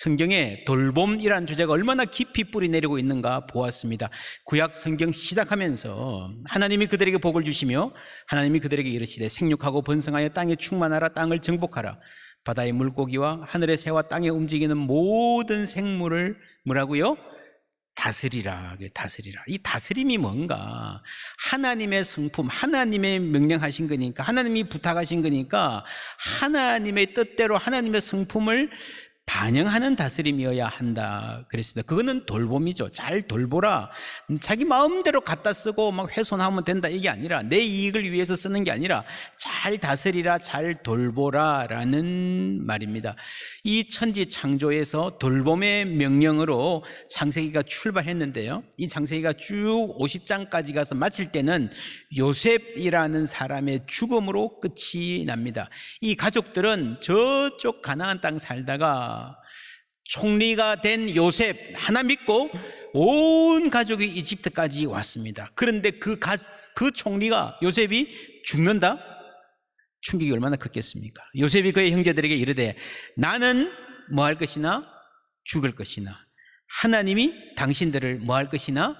성경에 돌봄이라는 주제가 얼마나 깊이 뿌리 내리고 있는가 보았습니다. 구약 성경 시작하면서 하나님이 그들에게 복을 주시며 하나님이 그들에게 이르시되 생육하고 번성하여 땅에 충만하라 땅을 정복하라 바다의 물고기와 하늘의 새와 땅에 움직이는 모든 생물을 뭐라고요? 다스리라, 다스리라. 이 다스림이 뭔가? 하나님의 성품, 하나님의 명령하신 거니까, 하나님이 부탁하신 거니까, 하나님의 뜻대로 하나님의 성품을 반영하는 다스림이어야 한다. 그랬습니다. 그거는 돌봄이죠. 잘 돌보라. 자기 마음대로 갖다 쓰고 막 훼손하면 된다. 이게 아니라 내 이익을 위해서 쓰는 게 아니라 잘 다스리라, 잘 돌보라 라는 말입니다. 이 천지 창조에서 돌봄의 명령으로 창세기가 출발했는데요. 이 창세기가 쭉 50장까지 가서 마칠 때는 요셉이라는 사람의 죽음으로 끝이 납니다. 이 가족들은 저쪽 가나안 땅 살다가 총리가 된 요셉 하나 믿고 온 가족이 이집트까지 왔습니다. 그런데 그, 가, 그 총리가 요셉이 죽는다? 충격이 얼마나 컸겠습니까? 요셉이 그의 형제들에게 이르되 나는 뭐 할 것이나 죽을 것이나 하나님이 당신들을 뭐 할 것이나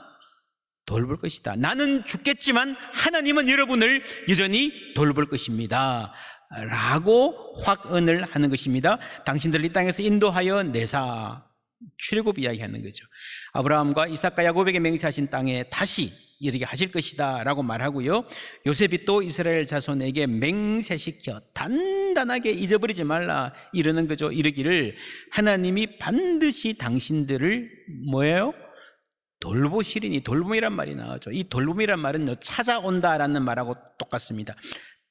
돌볼 것이다. 나는 죽겠지만 하나님은 여러분을 여전히 돌볼 것입니다. 라고 확언을 하는 것입니다. 당신들 이 땅에서 인도하여 내사 출애굽 이야기하는 거죠. 아브라함과 이삭과 야곱에게 맹세하신 땅에 다시 이르게 하실 것이다 라고 말하고요. 요셉이 또 이스라엘 자손에게 맹세시켜 단단하게 잊어버리지 말라 이러는 거죠. 이르기를 하나님이 반드시 당신들을 뭐예요? 돌보시리니 돌봄이란 말이 나오죠. 이 돌봄이란 말은요 찾아온다라는 말하고 똑같습니다.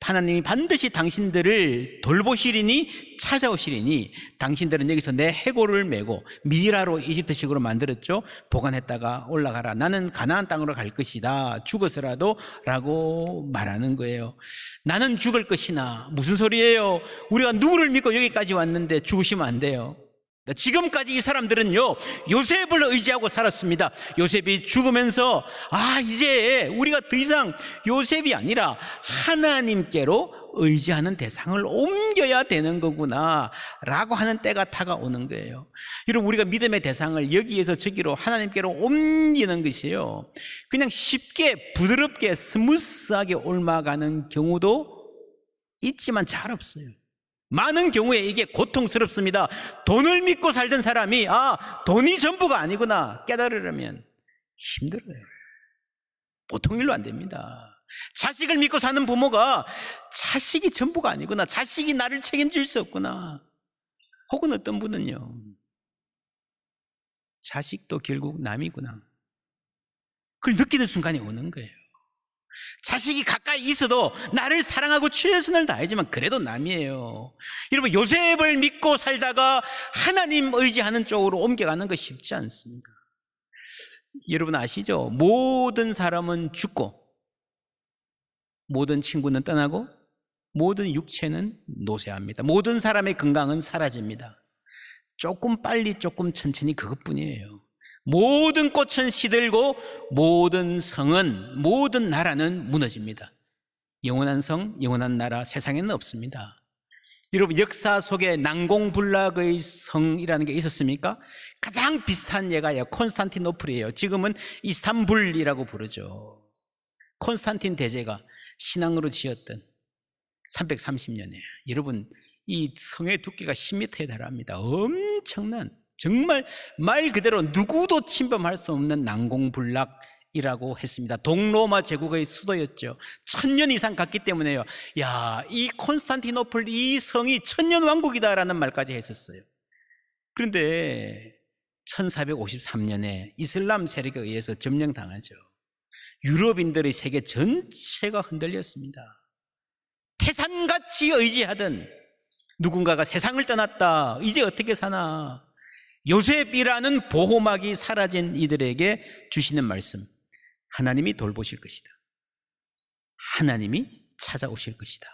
하나님이 반드시 당신들을 돌보시리니 찾아오시리니 당신들은 여기서 내 해골을 메고 미라로 이집트식으로 만들었죠. 보관했다가 올라가라. 나는 가나안 땅으로 갈 것이다. 죽어서라도 라고 말하는 거예요. 나는 죽을 것이나 무슨 소리예요? 우리가 누구를 믿고 여기까지 왔는데 죽으시면 안 돼요. 지금까지 이 사람들은요, 요셉을 의지하고 살았습니다. 요셉이 죽으면서, 아, 이제 우리가 더 이상 요셉이 아니라 하나님께로 의지하는 대상을 옮겨야 되는 거구나, 라고 하는 때가 다가오는 거예요. 여러분, 우리가 믿음의 대상을 여기에서 저기로 하나님께로 옮기는 것이에요. 그냥 쉽게, 부드럽게, 스무스하게 옮아가는 경우도 있지만 잘 없어요. 많은 경우에 이게 고통스럽습니다. 돈을 믿고 살던 사람이, 아, 돈이 전부가 아니구나. 깨달으려면 힘들어요. 보통 일로 안 됩니다. 자식을 믿고 사는 부모가 자식이 전부가 아니구나. 자식이 나를 책임질 수 없구나. 혹은 어떤 분은요, 자식도 결국 남이구나. 그걸 느끼는 순간이 오는 거예요. 자식이 가까이 있어도 나를 사랑하고 최선을 다하지만 그래도 남이에요. 여러분 요셉을 믿고 살다가 하나님 의지하는 쪽으로 옮겨가는 거 쉽지 않습니다. 여러분 아시죠? 모든 사람은 죽고 모든 친구는 떠나고 모든 육체는 노쇠합니다. 모든 사람의 건강은 사라집니다. 조금 빨리 조금 천천히 그것뿐이에요. 모든 꽃은 시들고 모든 성은 모든 나라는 무너집니다. 영원한 성, 영원한 나라 세상에는 없습니다. 여러분 역사 속에 난공불락의 성이라는 게 있었습니까? 가장 비슷한 예가 콘스탄티노플이에요. 지금은 이스탄불이라고 부르죠. 콘스탄틴 대제가 신앙으로 지었던 330년에 여러분 이 성의 두께가 10m에 달합니다. 엄청난 정말 말 그대로 누구도 침범할 수 없는 난공불락이라고 했습니다. 동로마 제국의 수도였죠. 천년 이상 갔기 때문에요. 야, 이 콘스탄티노플 이 성이 천년 왕국이다라는 말까지 했었어요. 그런데 1453년에 이슬람 세력에 의해서 점령당하죠. 유럽인들의 세계 전체가 흔들렸습니다. 태산같이 의지하던 누군가가 세상을 떠났다. 이제 어떻게 사나? 요셉이라는 보호막이 사라진 이들에게 주시는 말씀. 하나님이 돌보실 것이다. 하나님이 찾아오실 것이다.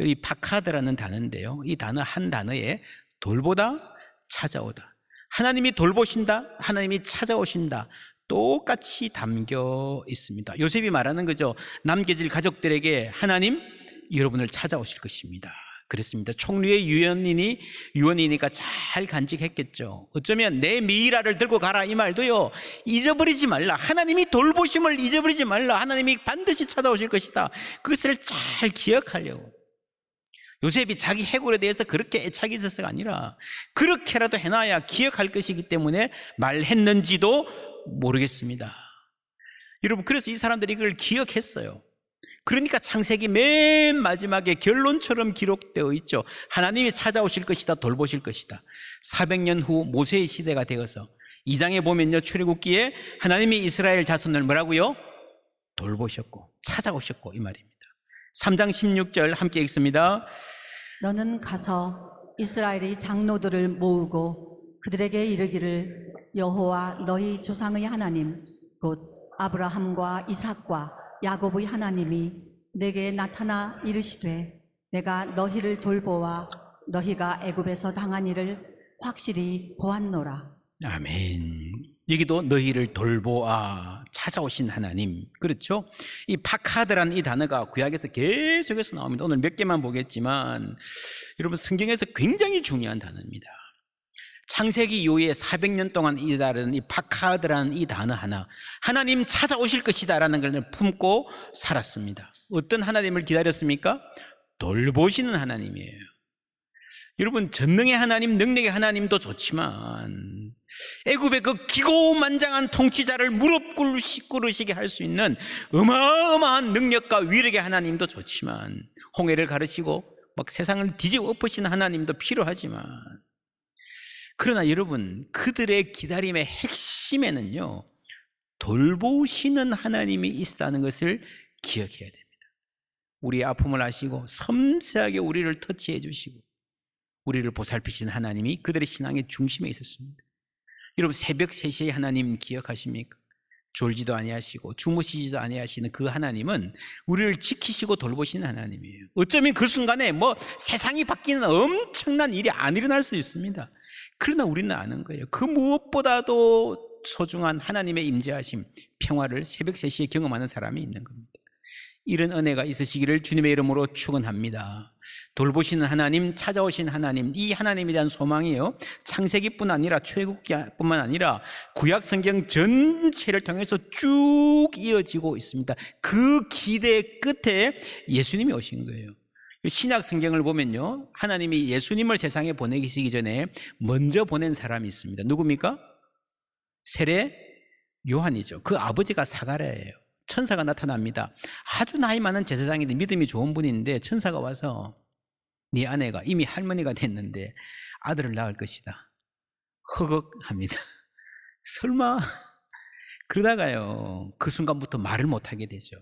이 파카드라는 단어인데요. 이 단어 한 단어에 돌보다 찾아오다. 하나님이 돌보신다. 하나님이 찾아오신다. 똑같이 담겨 있습니다. 요셉이 말하는 거죠. 남겨질 가족들에게 하나님 여러분을 찾아오실 것입니다. 그랬습니다. 총리의 유언인이 유언이니까 잘 간직했겠죠. 어쩌면 내 미이라를 들고 가라 이 말도요. 잊어버리지 말라. 하나님이 돌보심을 잊어버리지 말라. 하나님이 반드시 찾아오실 것이다. 그것을 잘 기억하려고. 요셉이 자기 해골에 대해서 그렇게 애착이 있어서가 아니라 그렇게라도 해놔야 기억할 것이기 때문에 말했는지도 모르겠습니다. 여러분 그래서 이 사람들이 이걸 기억했어요. 그러니까 창세기 맨 마지막에 결론처럼 기록되어 있죠. 하나님이 찾아오실 것이다, 돌보실 것이다. 400년 후 모세의 시대가 되어서 2장에 보면요. 출애굽기에 하나님이 이스라엘 자손을 뭐라고요? 돌보셨고 찾아오셨고 이 말입니다. 3장 16절 함께 읽습니다. 너는 가서 이스라엘의 장로들을 모으고 그들에게 이르기를 여호와 너희 조상의 하나님 곧 아브라함과 이삭과 야곱의 하나님이 내게 나타나 이르시되 내가 너희를 돌보아 너희가 애굽에서 당한 일을 확실히 보았노라 아멘. 여기도 너희를 돌보아 찾아오신 하나님. 그렇죠? 이 파카드라는 이 단어가 구약에서 계속해서 나옵니다. 오늘 몇 개만 보겠지만 여러분 성경에서 굉장히 중요한 단어입니다. 창세기 이후에 400년 동안 이다른 이 파카드라는 이 단어 하나 하나님 찾아오실 것이다라는 걸 품고 살았습니다. 어떤 하나님을 기다렸습니까? 돌보시는 하나님이에요. 여러분 전능의 하나님, 능력의 하나님도 좋지만 애굽의 그 기고만장한 통치자를 무릎 꿇으시- 꿇으시게 할 수 있는 어마어마한 능력과 위력의 하나님도 좋지만 홍해를 가르시고 막 세상을 뒤집어 엎으시는 하나님도 필요하지만 그러나 여러분 그들의 기다림의 핵심에는요 돌보시는 하나님이 있다는 것을 기억해야 됩니다. 우리의 아픔을 아시고 섬세하게 우리를 터치해 주시고 우리를 보살피신 하나님이 그들의 신앙의 중심에 있었습니다. 여러분 새벽 3시에 하나님 기억하십니까? 졸지도 아니하시고 주무시지도 아니하시는 그 하나님은 우리를 지키시고 돌보시는 하나님이에요. 어쩌면 그 순간에 뭐 세상이 바뀌는 엄청난 일이 안 일어날 수 있습니다. 그러나 우리는 아는 거예요. 그 무엇보다도 소중한 하나님의 임재하심, 평화를 새벽 3시에 경험하는 사람이 있는 겁니다. 이런 은혜가 있으시기를 주님의 이름으로 축원합니다. 돌보시는 하나님, 찾아오신 하나님, 이 하나님에 대한 소망이요. 창세기뿐 아니라 출애굽기뿐만 아니라 구약 성경 전체를 통해서 쭉 이어지고 있습니다. 그 기대 끝에 예수님이 오신 거예요. 신약 성경을 보면요. 하나님이 예수님을 세상에 보내시기 전에 먼저 보낸 사람이 있습니다. 누굽니까? 세례 요한이죠. 그 아버지가 사가랴예요. 천사가 나타납니다. 아주 나이 많은 제사장인데 믿음이 좋은 분인데 천사가 와서 네 아내가 이미 할머니가 됐는데 아들을 낳을 것이다. 허걱합니다. 설마 그러다가요 그 순간부터 말을 못하게 되죠.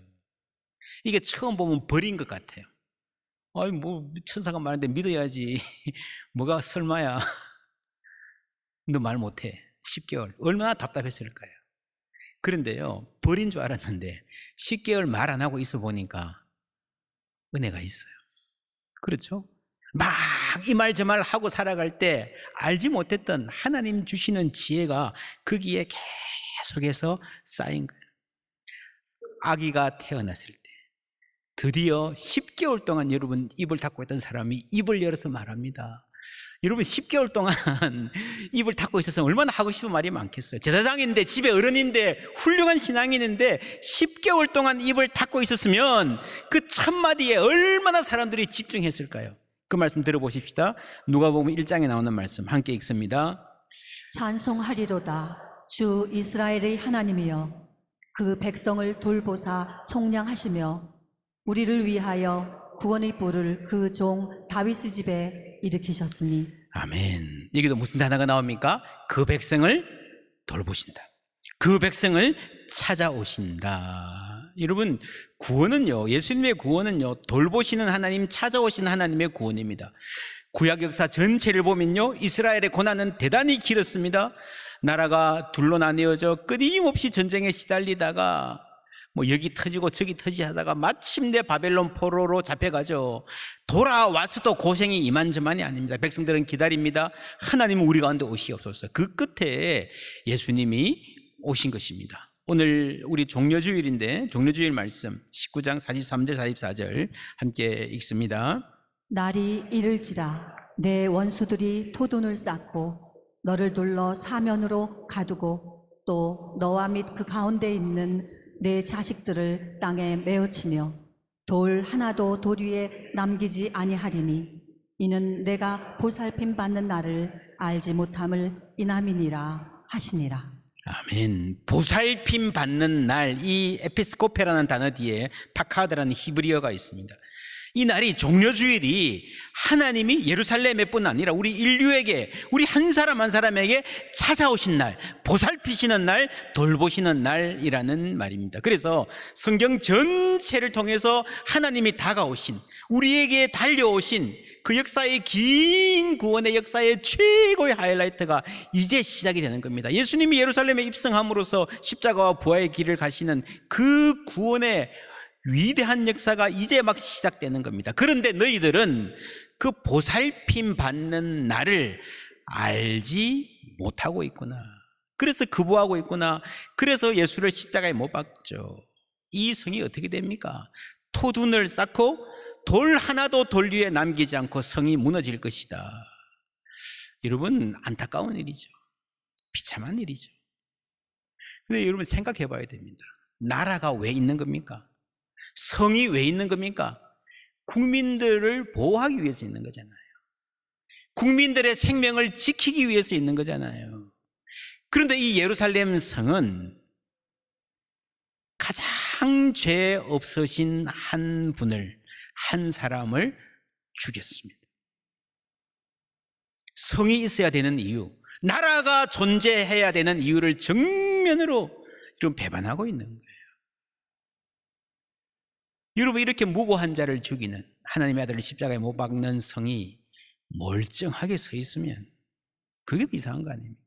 이게 처음 보면 버린 것 같아요. 아니 뭐 천사가 말하는데 믿어야지. 뭐가 설마야. 너 말 못해. 10개월. 얼마나 답답했을까요? 그런데요, 버린 줄 알았는데 10개월 말 안 하고 있어 보니까 은혜가 있어요. 그렇죠? 막 이 말 저 말 하고 살아갈 때 알지 못했던 하나님 주시는 지혜가 거기에 계속해서 쌓인 거예요. 아기가 태어났을 때 드디어 10개월 동안 여러분 입을 닫고 있던 사람이 입을 열어서 말합니다. 여러분 10개월 동안 입을 닫고 있어서 얼마나 하고 싶은 말이 많겠어요. 제사장인데 집에 어른인데 훌륭한 신앙인인데 10개월 동안 입을 닫고 있었으면 그 첫마디에 얼마나 사람들이 집중했을까요? 그 말씀 들어보십시다. 누가 보면 1장에 나오는 말씀 함께 읽습니다. 찬송하리로다 주 이스라엘의 하나님이여 그 백성을 돌보사 속량하시며 우리를 위하여 구원의 뿔을 그 종 다윗의 집에 일으키셨으니 아멘. 여기도 무슨 단어가 나옵니까? 그 백성을 돌보신다. 그 백성을 찾아오신다. 여러분, 구원은요, 예수님의 구원은요, 돌보시는 하나님, 찾아오시는 하나님의 구원입니다. 구약 역사 전체를 보면요, 이스라엘의 고난은 대단히 길었습니다. 나라가 둘로 나뉘어져 끊임없이 전쟁에 시달리다가 뭐 여기 터지고 저기 터지 하다가 마침내 바벨론 포로로 잡혀가죠. 돌아와서도 고생이 이만저만이 아닙니다. 백성들은 기다립니다. 하나님은 우리 가운데 오시옵소서. 그 끝에 예수님이 오신 것입니다. 오늘 우리 종려주일인데 종려주일 말씀 19장 43절 44절 함께 읽습니다. 날이 이를지라 내 원수들이 토둔을 쌓고 너를 둘러 사면으로 가두고 또 너와 및 그 가운데 있는 내 자식들을 땅에 메어치며 돌 하나도 돌 위에 남기지 아니하리니 이는 내가 보살핌 받는 나를 알지 못함을 이남이니라 하시니라. 아멘. 보살핌 받는 날, 이 에피스코페라는 단어 뒤에 파카드라는 히브리어가 있습니다. 이 날이 종려주일이 하나님이 예루살렘에뿐 아니라 우리 인류에게, 우리 한 사람 한 사람에게 찾아오신 날, 보살피시는 날, 돌보시는 날이라는 말입니다. 그래서 성경 전체를 통해서 하나님이 다가오신, 우리에게 달려오신 그 역사의 긴 구원의 역사의 최고의 하이라이트가 이제 시작이 되는 겁니다. 예수님이 예루살렘에 입성함으로써 십자가와 부활의 길을 가시는 그 구원의 위대한 역사가 이제 막 시작되는 겁니다. 그런데 너희들은 그 보살핌 받는 나를 알지 못하고 있구나. 그래서 거부하고 있구나. 그래서 예수를 십자가에 못 박죠. 이 성이 어떻게 됩니까? 토둔을 쌓고 돌 하나도 돌 위에 남기지 않고 성이 무너질 것이다. 여러분 안타까운 일이죠. 비참한 일이죠. 근데 여러분 생각해 봐야 됩니다. 나라가 왜 있는 겁니까? 성이 왜 있는 겁니까? 국민들을 보호하기 위해서 있는 거잖아요. 국민들의 생명을 지키기 위해서 있는 거잖아요. 그런데 이 예루살렘 성은 가장 죄 없으신 한 분을, 한 사람을 죽였습니다. 성이 있어야 되는 이유, 나라가 존재해야 되는 이유를 정면으로 좀 배반하고 있는 거예요. 여러분 이렇게 무고한 자를 죽이는 하나님의 아들을 십자가에 못 박는 성이 멀쩡하게 서 있으면 그게 이상한 거 아닙니까?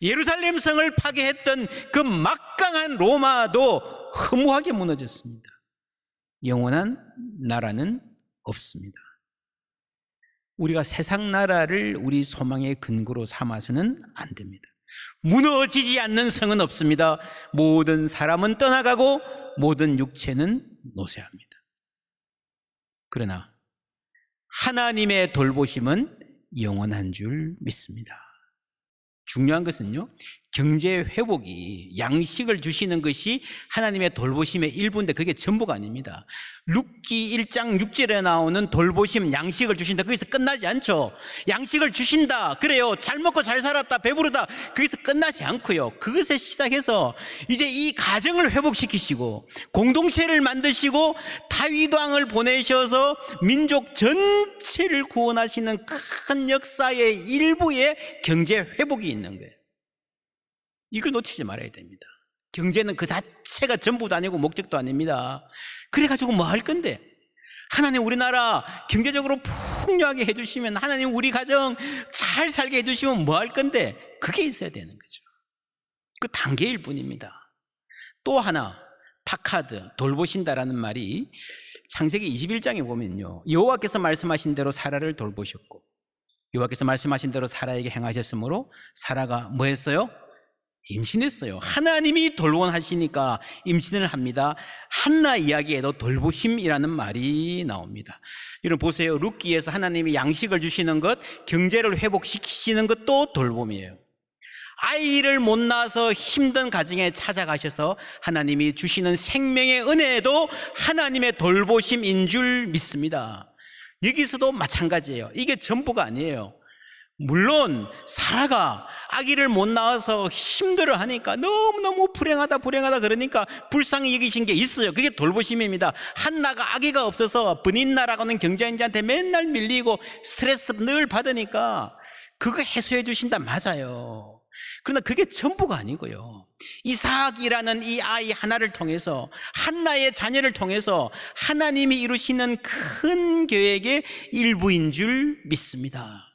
예루살렘 성을 파괴했던 그 막강한 로마도 허무하게 무너졌습니다. 영원한 나라는 없습니다. 우리가 세상 나라를 우리 소망의 근거로 삼아서는 안 됩니다. 무너지지 않는 성은 없습니다. 모든 사람은 떠나가고 모든 육체는 노쇠합니다. 그러나 하나님의 돌보심은 영원한 줄 믿습니다. 중요한 것은요, 경제 회복이 양식을 주시는 것이 하나님의 돌보심의 일부인데 그게 전부가 아닙니다. 룻기 1장 6절에 나오는 돌보심 양식을 주신다. 거기서 끝나지 않죠. 양식을 주신다. 그래요. 잘 먹고 잘 살았다. 배부르다. 거기서 끝나지 않고요. 그것에 시작해서 이제 이 가정을 회복시키시고 공동체를 만드시고 다윗 왕을 보내셔서 민족 전체를 구원하시는 큰 역사의 일부에 경제 회복이 있는 거예요. 이걸 놓치지 말아야 됩니다. 경제는 그 자체가 전부도 아니고 목적도 아닙니다. 그래가지고 뭐 할 건데? 하나님 우리나라 경제적으로 풍요하게 해주시면 하나님 우리 가정 잘 살게 해주시면 뭐 할 건데? 그게 있어야 되는 거죠. 그 단계일 뿐입니다. 또 하나 파카드 돌보신다라는 말이 창세기 21장에 보면요. 여호와께서 말씀하신 대로 사라를 돌보셨고 여호와께서 말씀하신 대로 사라에게 행하셨으므로 사라가 뭐 했어요? 임신했어요. 하나님이 돌본하시니까 임신을 합니다. 한나 이야기에도 돌보심이라는 말이 나옵니다. 여러분 보세요. 룻기에서 하나님이 양식을 주시는 것, 경제를 회복시키시는 것도 돌봄이에요. 아이를 못 낳아서 힘든 가정에 찾아가셔서 하나님이 주시는 생명의 은혜도 하나님의 돌보심인 줄 믿습니다. 여기서도 마찬가지예요. 이게 전부가 아니에요. 물론 사라가 아기를 못 낳아서 힘들어 하니까 너무너무 불행하다 불행하다 그러니까 불쌍히 여기신 게 있어요. 그게 돌보심입니다. 한나가 아기가 없어서 번인나라고는 경제인자한테 맨날 밀리고 스트레스 늘 받으니까 그거 해소해 주신다 맞아요. 그러나 그게 전부가 아니고요. 이삭이라는 이 아이 하나를 통해서 한나의 자녀를 통해서 하나님이 이루시는 큰 계획의 일부인 줄 믿습니다.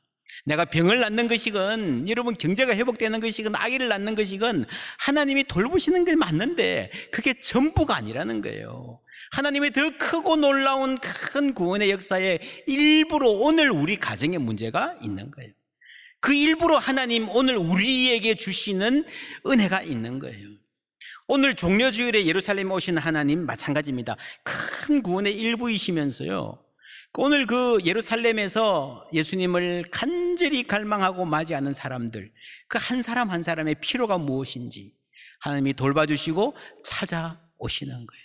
내가 병을 낫는 것이건 여러분 경제가 회복되는 것이건 아기를 낳는 것이건 하나님이 돌보시는 게 맞는데 그게 전부가 아니라는 거예요. 하나님의 더 크고 놀라운 큰 구원의 역사에 일부러 오늘 우리 가정에 문제가 있는 거예요. 그 일부러 하나님 오늘 우리에게 주시는 은혜가 있는 거예요. 오늘 종려주일에 예루살렘에 오신 하나님 마찬가지입니다. 큰 구원의 일부이시면서요. 오늘 그 예루살렘에서 예수님을 간절히 갈망하고 맞이하는 사람들, 그 한 사람 한 사람의 필요가 무엇인지 하나님이 돌봐주시고 찾아오시는 거예요.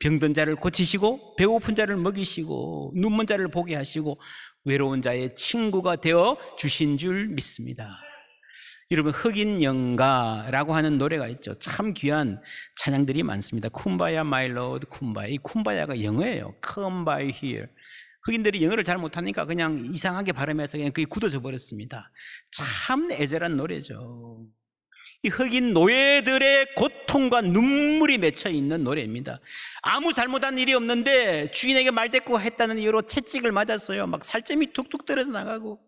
병든 자를 고치시고 배고픈 자를 먹이시고 눈먼 자를 보게 하시고 외로운 자의 친구가 되어 주신 줄 믿습니다. 여러분 흑인 영가라고 하는 노래가 있죠. 참 귀한 찬양들이 많습니다. 쿰바야 마이 로드 쿰바야. 이 쿰바야가 영어예요. Come by here. 흑인들이 영어를 잘 못하니까 그냥 이상하게 발음해서 그냥 그게 굳어져 버렸습니다. 참 애절한 노래죠. 이 흑인 노예들의 고통과 눈물이 맺혀 있는 노래입니다. 아무 잘못한 일이 없는데 주인에게 말대꾸 했다는 이유로 채찍을 맞았어요. 막 살점이 툭툭 떨어져 나가고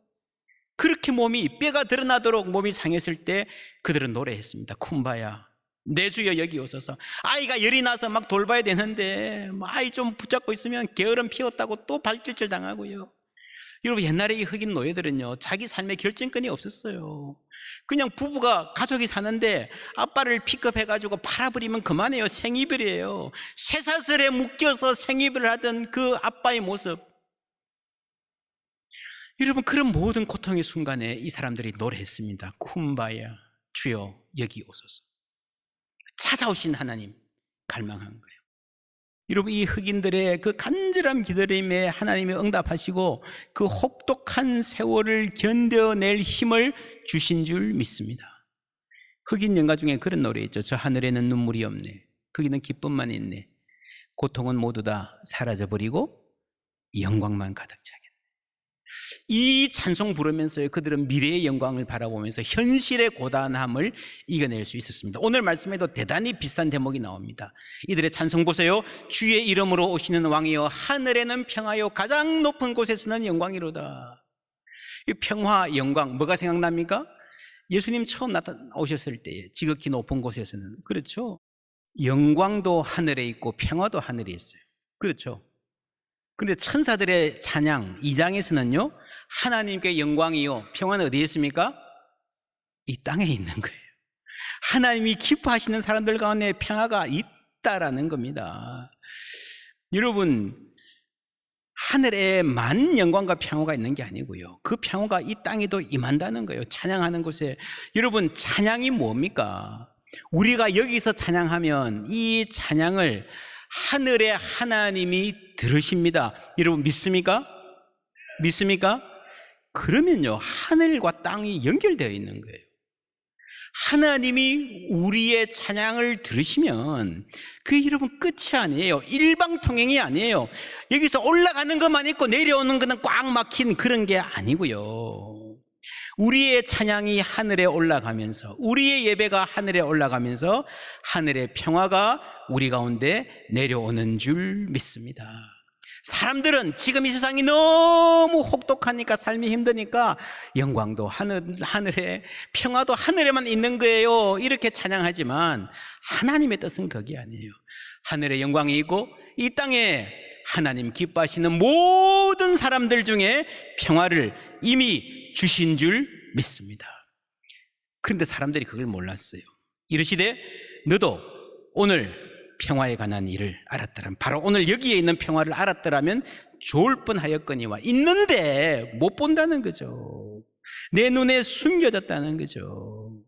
그렇게 몸이 뼈가 드러나도록 몸이 상했을 때 그들은 노래했습니다. 쿰바야. 내 주여 여기 오소서. 아이가 열이 나서 막 돌봐야 되는데 뭐 아이 좀 붙잡고 있으면 게으름 피웠다고 또 발길질 당하고요. 여러분 옛날에 이 흑인 노예들은요 자기 삶의 결정권이 없었어요. 그냥 부부가 가족이 사는데 아빠를 픽업해가지고 팔아버리면 그만해요. 생이별이에요. 쇠사슬에 묶여서 생이별을 하던 그 아빠의 모습. 여러분 그런 모든 고통의 순간에 이 사람들이 노래했습니다. 쿰바야 주여 여기 오소서. 찾아오신 하나님 갈망한 거예요. 여러분 이 흑인들의 그 간절한 기다림에 하나님이 응답하시고 그 혹독한 세월을 견뎌낼 힘을 주신 줄 믿습니다. 흑인 연가 중에 그런 노래 있죠. 저 하늘에는 눈물이 없네. 거기는 기쁨만 있네. 고통은 모두 다 사라져 버리고 영광만 가득 차겠네. 이 찬송 부르면서 그들은 미래의 영광을 바라보면서 현실의 고단함을 이겨낼 수 있었습니다. 오늘 말씀에도 대단히 비슷한 대목이 나옵니다. 이들의 찬송 보세요. 주의 이름으로 오시는 왕이여 하늘에는 평화요 가장 높은 곳에서는 영광이로다. 이 평화, 영광 뭐가 생각납니까? 예수님 처음 나타오셨을 때 지극히 높은 곳에서는 그렇죠. 영광도 하늘에 있고 평화도 하늘에 있어요. 그렇죠. 근데 천사들의 찬양 2장에서는요. 하나님께 영광이요. 평화는 어디에 있습니까? 이 땅에 있는 거예요. 하나님이 기뻐하시는 사람들 가운데 평화가 있다라는 겁니다. 여러분 하늘에 만 영광과 평화가 있는 게 아니고요. 그 평화가 이 땅에도 임한다는 거예요. 찬양하는 곳에 여러분 찬양이 뭡니까? 우리가 여기서 찬양하면 이 찬양을 하늘의 하나님이 들으십니다. 여러분 믿습니까? 믿습니까? 그러면요, 하늘과 땅이 연결되어 있는 거예요. 하나님이 우리의 찬양을 들으시면 그 여러분 끝이 아니에요. 일방통행이 아니에요. 여기서 올라가는 것만 있고 내려오는 것은 꽉 막힌 그런 게 아니고요. 우리의 찬양이 하늘에 올라가면서 우리의 예배가 하늘에 올라가면서 하늘의 평화가 우리 가운데 내려오는 줄 믿습니다. 사람들은 지금 이 세상이 너무 혹독하니까 삶이 힘드니까 영광도 하늘, 하늘에 평화도 하늘에만 있는 거예요. 이렇게 찬양하지만 하나님의 뜻은 그게 아니에요. 하늘에 영광이 있고 이 땅에 하나님 기뻐하시는 모든 사람들 중에 평화를 이미 주신 줄 믿습니다. 그런데 사람들이 그걸 몰랐어요. 이르시되 너도 오늘 평화에 관한 일을 알았더라면 바로 오늘 여기에 있는 평화를 알았더라면 좋을 뻔하였거니와 있는데 못 본다는 거죠. 내 눈에 숨겨졌다는 거죠.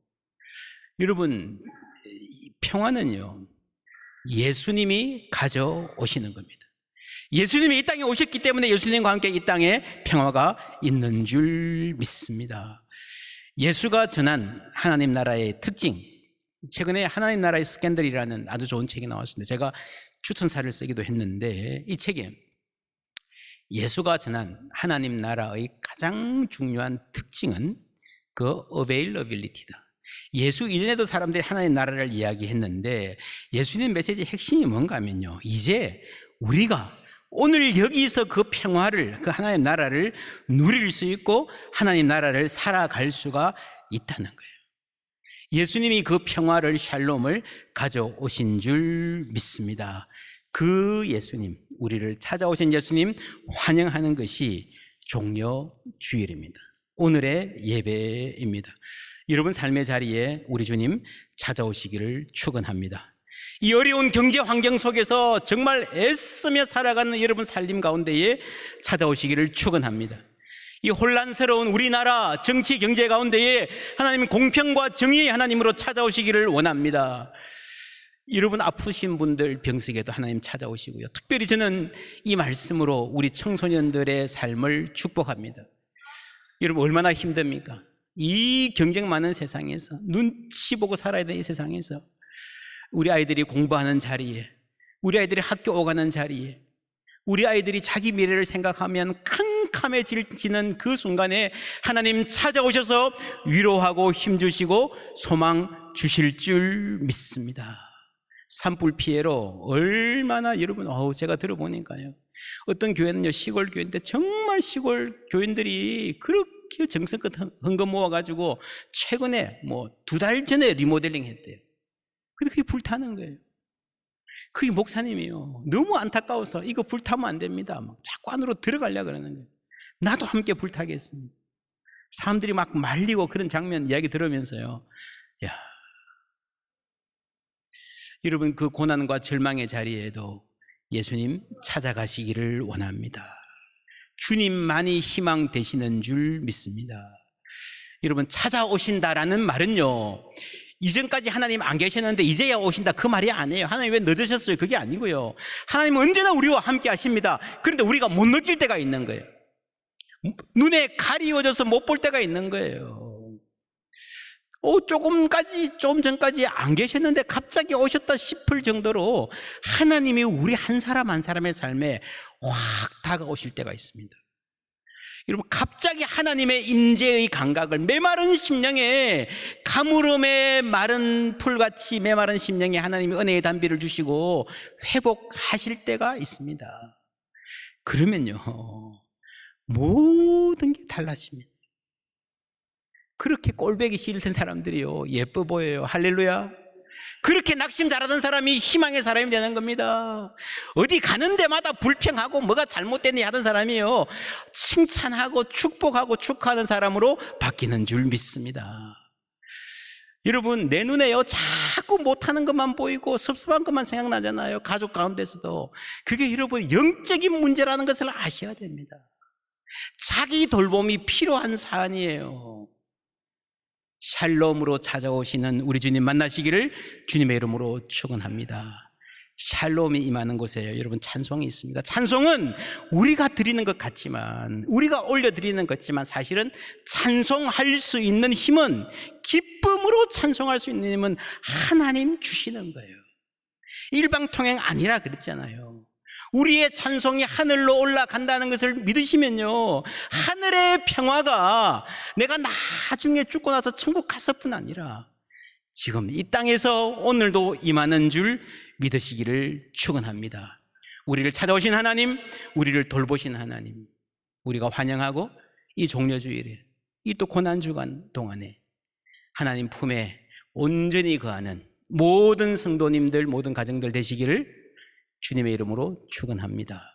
여러분 평화는요 예수님이 가져오시는 겁니다. 예수님이 이 땅에 오셨기 때문에 예수님과 함께 이 땅에 평화가 있는 줄 믿습니다. 예수가 전한 하나님 나라의 특징 최근에 하나님 나라의 스캔들이라는 아주 좋은 책이 나왔습니다. 제가 추천사를 쓰기도 했는데 이 책에 예수가 전한 하나님 나라의 가장 중요한 특징은 그 availability다. 예수 이전에도 사람들이 하나님 나라를 이야기했는데 예수님 메시지의 핵심이 뭔가 하면요. 이제 우리가 오늘 여기서 그 평화를 그 하나님 나라를 누릴 수 있고 하나님 나라를 살아갈 수가 있다는 거예요. 예수님이 그 평화를 샬롬을 가져오신 줄 믿습니다. 그 예수님, 우리를 찾아오신 예수님 환영하는 것이 종려 주일입니다. 오늘의 예배입니다. 여러분 삶의 자리에 우리 주님 찾아오시기를 축원합니다. 이 어려운 경제 환경 속에서 정말 애쓰며 살아가는 여러분 살림 가운데에 찾아오시기를 축원합니다. 이 혼란스러운 우리나라 정치 경제 가운데에 하나님 공평과 정의의 하나님으로 찾아오시기를 원합니다. 여러분 아프신 분들 병석에도 하나님 찾아오시고요. 특별히 저는 이 말씀으로 우리 청소년들의 삶을 축복합니다. 여러분 얼마나 힘듭니까? 이 경쟁 많은 세상에서 눈치 보고 살아야 되는 이 세상에서 우리 아이들이 공부하는 자리에 우리 아이들이 학교 오가는 자리에 우리 아이들이 자기 미래를 생각하면 캄캄해지는 그 순간에 하나님 찾아오셔서 위로하고 힘주시고 소망 주실 줄 믿습니다. 산불 피해로 얼마나 여러분 어우 제가 들어보니까요. 어떤 교회는요 시골 교회인데 정말 시골 교인들이 그렇게 정성껏 헌금 모아가지고 최근에 뭐 두 달 전에 리모델링 했대요. 근데 그게 불타는 거예요. 그게 목사님이요. 너무 안타까워서 이거 불타면 안 됩니다. 막 자꾸 안으로 들어가려 그러는 거예요. 나도 함께 불타겠습니다. 사람들이 막 말리고 그런 장면 이야기 들으면서요. 야. 여러분 그 고난과 절망의 자리에도 예수님 찾아가시기를 원합니다. 주님만이 희망 되시는 줄 믿습니다. 여러분 찾아오신다라는 말은요. 이전까지 하나님 안 계셨는데 이제야 오신다 그 말이 아니에요. 하나님 왜 늦으셨어요? 그게 아니고요. 하나님은 언제나 우리와 함께 하십니다. 그런데 우리가 못 느낄 때가 있는 거예요. 눈에 가리워져서 못 볼 때가 있는 거예요. 어, 조금까지, 좀 전까지 안 계셨는데 갑자기 오셨다 싶을 정도로 하나님이 우리 한 사람 한 사람의 삶에 확 다가오실 때가 있습니다. 여러분, 갑자기 하나님의 임재의 감각을 메마른 심령에 가물음의 마른 풀같이 메마른 심령에 하나님이 은혜의 담비를 주시고 회복하실 때가 있습니다. 그러면요, 모든 게 달라집니다. 그렇게 꼴배기 싫은 사람들이요. 예뻐 보여요. 할렐루야. 그렇게 낙심 잘하던 사람이 희망의 사람이 되는 겁니다. 어디 가는 데마다 불평하고 뭐가 잘못됐니 하던 사람이요. 칭찬하고 축복하고 축하하는 사람으로 바뀌는 줄 믿습니다. 여러분, 내 눈에요. 자꾸 못하는 것만 보이고 섭섭한 것만 생각나잖아요. 가족 가운데서도. 그게 여러분, 영적인 문제라는 것을 아셔야 됩니다. 자기 돌봄이 필요한 사안이에요. 샬롬으로 찾아오시는 우리 주님 만나시기를 주님의 이름으로 축원합니다. 샬롬이 임하는 곳에 여러분 찬송이 있습니다. 찬송은 우리가 드리는 것 같지만 우리가 올려 드리는 것 같지만 사실은 찬송할 수 있는 힘은 기쁨으로 찬송할 수 있는 힘은 하나님 주시는 거예요. 일방통행 아니라 그랬잖아요. 우리의 찬송이 하늘로 올라간다는 것을 믿으시면요. 하늘의 평화가 내가 나중에 죽고 나서 천국 갔을 뿐 아니라 지금 이 땅에서 오늘도 임하는 줄 믿으시기를 축원합니다. 우리를 찾아오신 하나님, 우리를 돌보신 하나님, 우리가 환영하고 이 종려주일에 이 또 고난 주간 동안에 하나님 품에 온전히 거하는 모든 성도님들, 모든 가정들 되시기를 주님의 이름으로 축원합니다.